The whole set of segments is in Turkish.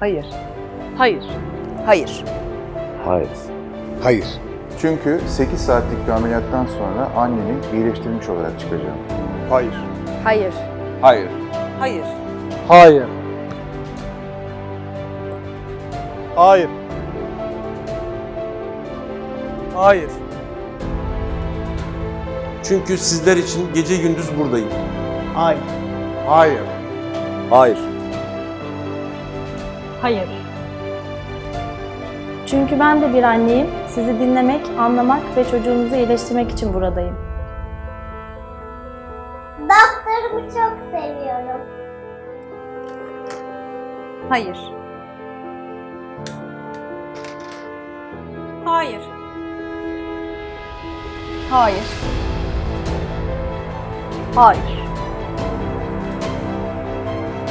Hayır. Hayır. Hayır. Hayır. Hayır. Çünkü 8 saatlik bir ameliyattan sonra annemi iyileştirmiş olarak çıkacağım. Hayır. Hayır. Hayır. Hayır. Hayır. Hayır. Hayır. Çünkü sizler için gece gündüz buradayım. Hayır. Hayır. Hayır. Hayır. Çünkü ben de bir anneyim. Sizi dinlemek, anlamak ve çocuğunuzu iyileştirmek için buradayım. Doktorumu çok seviyorum. Hayır. Hayır. Hayır. Hayır.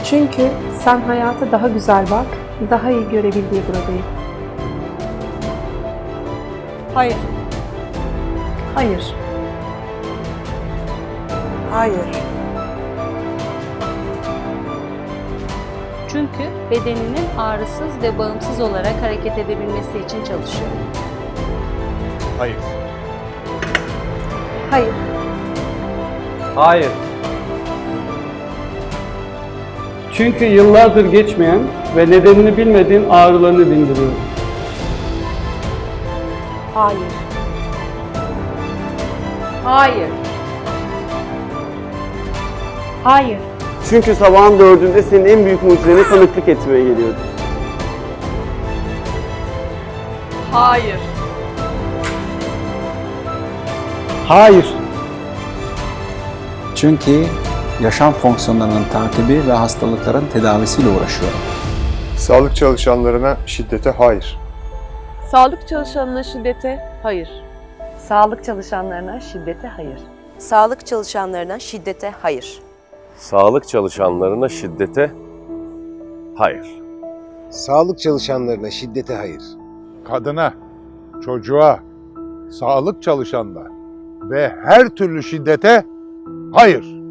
Çünkü sen hayata daha güzel bak, daha iyi görebil diye buradayım. Hayır. Hayır. Hayır. Çünkü bedeninin ağrısız ve bağımsız olarak hareket edebilmesi için çalışıyor. Hayır. Hayır. Hayır. Çünkü yıllardır geçmeyen ve nedenini bilmediğin ağrılarını dindiriyor. Hayır. Hayır. Hayır. Çünkü sabahın dördünde senin en büyük mucizene tanıklık etmeye geliyordu. Hayır. Hayır. Çünkü yaşam fonksiyonlarının takibi ve hastalıkların tedavisiyle uğraşıyor. Sağlık çalışanlarına şiddete hayır. Sağlık çalışanına şiddete hayır. Sağlık çalışanlarına şiddete hayır. Sağlık çalışanlarına şiddete hayır. Sağlık çalışanlarına şiddete hayır. Sağlık çalışanlarına şiddete hayır. kadına, çocuğa, sağlık çalışanına ve her türlü şiddete hayır.